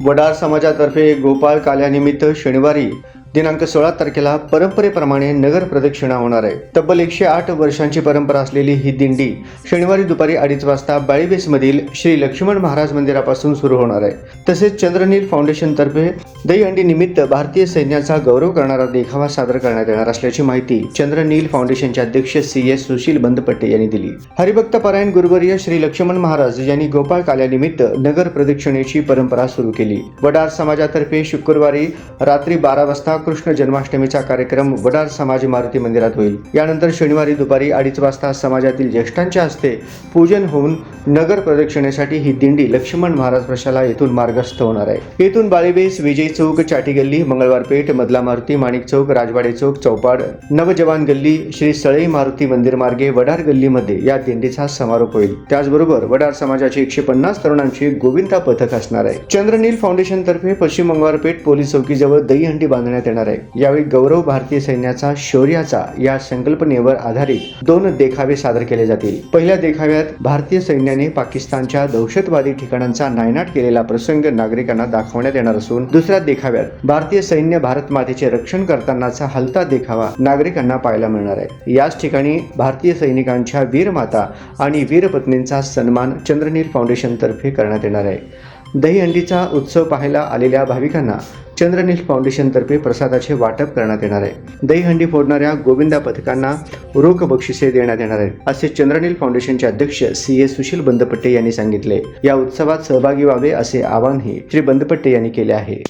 वडार समाजातर्फे गोपाळ काल्यानिमित्त शनिवारी दिनांक सोळा तारखेला परंपरेप्रमाणे नगर प्रदक्षिणा होणार आहे. तब्बल एकशे आठ वर्षांची परंपरा असलेली ही दिंडी शनिवारी दुपारी अडीच वाजता बाळीबेसमधील श्री लक्ष्मण महाराज मंदिरापासून सुरू होणार आहे. तसेच चंद्रनील फाउंडेशनतर्फे दहीहंडी निमित्त भारतीय सैन्याचा गौरव करणारा देखावा सादर करण्यात येणार असल्याची माहिती चंद्रनील फाउंडेशनचे अध्यक्ष सी एस सुशील बंदपट्टे यांनी दिली. हरिभक्त परायण गुरुवर्य श्री लक्ष्मण महाराज यांनी गोपाळ काल्यानिमित्त नगर प्रदक्षिणेची परंपरा सुरू केली. वडार समाजातर्फे शुक्रवारी रात्री बारा वाजता कृष्ण जन्माष्टमीचा कार्यक्रम वडार समाज मारुती मंदिरात होईल. यानंतर शनिवारी दुपारी अडीच वाजता समाजातील ज्येष्ठांच्या हस्ते पूजन होऊन नगर प्रदक्षिणेसाठी ही दिंडी लक्ष्मण महाराज प्रशाला येथून मार्गस्थ होणार आहे. येथून बाळीबेस विजय चौक चाटी गल्ली मंगळवार पेठ मधला मारुती माणिक चौक राजवाडे चौक चौपाड नवजवान गल्ली श्री सळई मारुती मंदिर मार्गे वडार गल्लीमध्ये या दिंडीचा समारोप होईल. त्याचबरोबर वडार समाजाची एकशे पन्नास तरुणांची गोविंदा पथक असणार आहे. चंद्रनील फाउंडेशन तर्फे पश्चिम मंगळवार पेठ पोलीस चौकीजवळ दहीहंडी बांधण्यात येणार आहे. यावेळी गौरव भारतीय सैन्याचा शौर्याचा या संकल्पनेवर आधारित दोन देखावे सादर केले जातील. पहिल्या देखाव्यात भारतीय सैन्याने पाकिस्तानच्या दहशतवादी ठिकाणांचा नायनाट केलेला प्रसंग नागरिकांना दाखवण्यात येणार असून दुसऱ्या देखाव्यात भारतीय सैन्य भारत मातेचे रक्षण करतानाचा हलता देखावा नागरिकांना पाहायला मिळणार आहे. याच ठिकाणी भारतीय सैनिकांच्या वीरमाता आणि वीरपत्नींचा सन्मान चंद्रनील फाउंडेशन तर्फे करण्यात येणार आहे. दहीहंडीचा उत्सव पाहायला आलेल्या भाविकांना चंद्रनील फाउंडेशनतर्फे प्रसादाचे वाटप करण्यात येणार आहे. दहीहंडी फोडणाऱ्या गोविंदा पथकांना रोख बक्षिसे देण्यात येणार आहेत असे चंद्रनील फाउंडेशनचे अध्यक्ष सी ए सुशील बंदपट्टे यांनी सांगितले. या उत्सवात सहभागी व्हावे असे आवाहनही श्री बंदपट्टे यांनी केले आहे.